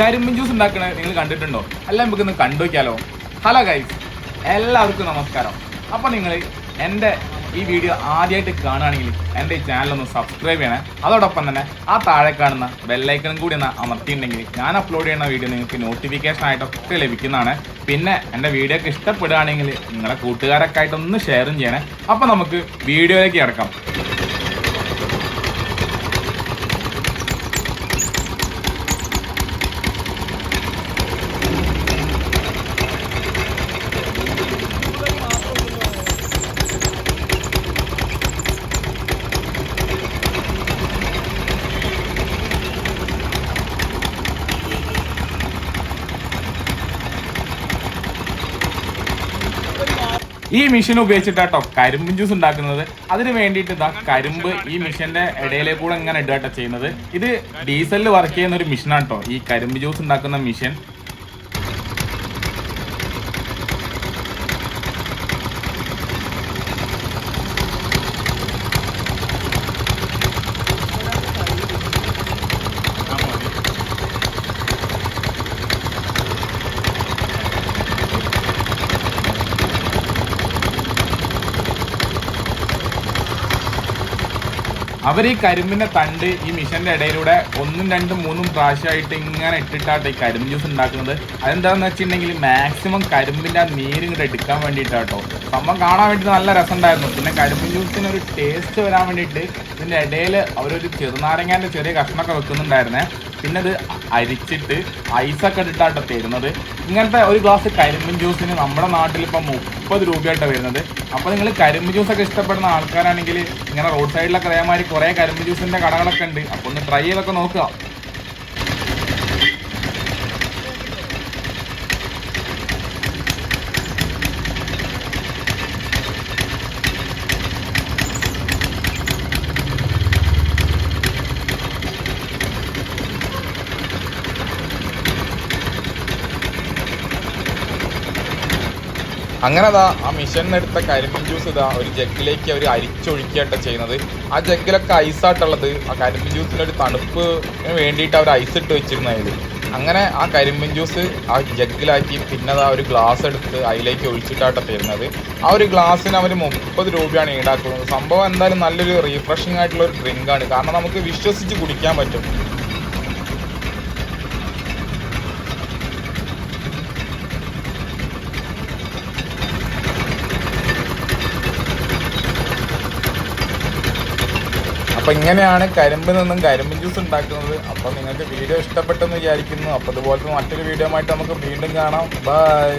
കരിമ്പിൻ juice ഉണ്ടാക്കണത് നിങ്ങൾ കണ്ടിട്ടുണ്ടോ? അല്ല നമുക്കൊന്ന് കണ്ടു കണ്ടുവയ്ക്കാലോ ഹലോ ഗൈസ് എല്ലാവർക്കും നമസ്കാരം. അപ്പോൾ നിങ്ങൾ എന്റെ ഈ വീഡിയോ ആദ്യമായിട്ട് കാണുകയാണെങ്കിൽ എന്റെ ഈ ഒന്ന് സബ്സ്ക്രൈബ് ചെയ്യണേ. അതോടൊപ്പം തന്നെ ആ താഴെ കാണുന്ന ബെല്ലൈക്കണും കൂടി ഒന്ന് അമർത്തിയിട്ടുണ്ടെങ്കിൽ ഞാൻ അപ്ലോഡ് ചെയ്യുന്ന വീഡിയോ നിങ്ങൾക്ക് നോട്ടിഫിക്കേഷൻ ആയിട്ടൊക്കെ ലഭിക്കുന്നതാണ്. പിന്നെ എന്റെ വീഡിയോ ഒക്കെ ഇഷ്ടപ്പെടുകയാണെങ്കിൽ നിങ്ങളെ കൂട്ടുകാരൊക്കെ ആയിട്ടൊന്ന് ഷെയറും ചെയ്യണേ. അപ്പോൾ നമുക്ക് വീഡിയോയിലേക്ക് കിടക്കാം. ഈ മെഷീൻ ഉപയോഗിച്ചിട്ടാട്ടോ കരിമ്പ് ജ്യൂസ് ഉണ്ടാക്കുന്നത്. അതിന് വേണ്ടിയിട്ട് ഇതാ കരിമ്പ് ഈ മെഷീന്റെ ഇടയിലെ കൂടെ ഇങ്ങനെ ഇടുകട്ടോ ചെയ്യുന്നത്. ഇത് ഡീസലിൽ വർക്ക് ചെയ്യുന്ന ഒരു മെഷീനാണ് കേട്ടോ ഈ കരിമ്പ് ജ്യൂസ് ഉണ്ടാക്കുന്ന മെഷീൻ അവർ ഈ കരിമ്പിന്റെ തണ്ട് ഈ മിഷന്റെ ഇടയിലൂടെ ഒന്നും രണ്ടും മൂന്നും പ്രാവശ്യമായിട്ട് ഇങ്ങനെ ഇട്ടിട്ടാട്ടോ ഈ കരിമ്പ് ജ്യൂസ് ഉണ്ടാക്കുന്നത്. അതെന്താണെന്ന് വെച്ചിട്ടുണ്ടെങ്കിൽ മാക്സിമം കരിമ്പിന്റെ ആ നീര് ഇങ്ങോട്ട് എടുക്കാൻ വേണ്ടിയിട്ടാട്ടോ. സംഭവം കാണാൻ വേണ്ടി നല്ല രസം ഉണ്ടായിരുന്നു പിന്നെ കരിമ്പ് ജ്യൂസിന് ഒരു ടേസ്റ്റ് വരാൻ വേണ്ടിയിട്ട് ഇതിന്റെ ഇടയിൽ അവരൊരു ചെറുനാരങ്ങാന്റെ ചെറിയ കഷ്ണമൊക്കെ വെക്കുന്നുണ്ടായിരുന്നേ. പിന്നെ അത് അരിച്ചിട്ട് ഐസൊക്കെ ഇട്ടിട്ടാട്ടോ തരുന്നത്. ഇങ്ങനത്തെ ഒരു ഗ്ലാസ് കരിമ്പൻ ജ്യൂസിന് നമ്മുടെ നാട്ടിൽ ഇപ്പം മുപ്പത് രൂപയായിട്ടാണ് വരുന്നത്. അപ്പോൾ നിങ്ങൾ കരിമ്പ് ജ്യൂസൊക്കെ ഇഷ്ടപ്പെടുന്ന ആൾക്കാരാണെങ്കിൽ ഇങ്ങനെ റോഡ് സൈഡിലൊക്കെ അതേമാതിരി കുറേ കരിമ്പ് ജ്യൂസിന്റെ കടകളൊക്കെ ഉണ്ട്. അപ്പോൾ ഒന്ന് ട്രൈ ചെയ്തൊക്കെ നോക്കുക. അങ്ങനെ അതാ ആ മിഷനിൽ എടുത്ത കരിമ്പിൻ ജ്യൂസ് ഇതാ ഒരു ജഗ്ഗിലേക്ക് അവർ അരിച്ചൊഴിക്കുകയാട്ടോ ചെയ്യുന്നത്. ആ ജഗ്ഗിലൊക്കെ ഐസായിട്ടുള്ളത് ആ കരിമ്പിൻ ജ്യൂസിന് ഒരു തണുപ്പ് വേണ്ടിയിട്ട് അവർ ഐസ് ഇട്ട് വെച്ചിരുന്നത് അങ്ങനെ ആ കരിമ്പിൻ ജ്യൂസ് ആ ജഗ്ഗിലാക്കി പിന്നെ അതാ ഒരു ഗ്ലാസ് എടുത്ത് അതിലേക്ക് ഒഴിച്ചിട്ടാട്ടോ തരുന്നത്. ആ ഒരു ഗ്ലാസ്സിന് അവർ മുപ്പത് രൂപയാണ് ഈടാക്കുന്നത്. സംഭവം എന്തായാലും നല്ലൊരു റീഫ്രഷിംഗ് ആയിട്ടുള്ള ഒരു ഡ്രിങ്കാണ് കാരണം നമുക്ക് വിശ്വസിച്ച് കുടിക്കാൻ പറ്റും. അപ്പോൾ ഇങ്ങനെയാണ് കരിമ്പിൽ നിന്നും കരിമ്പ് ജ്യൂസ് ഉണ്ടാക്കുന്നത്. അപ്പോൾ നിങ്ങൾക്ക് വീഡിയോ ഇഷ്ടപ്പെട്ടെന്ന് വിചാരിക്കുന്നു. അപ്പോൾ ഇതുപോലത്തെ മറ്റൊരു വീഡിയോ ആയിട്ട് നമുക്ക് വീണ്ടും കാണാം. ബൈ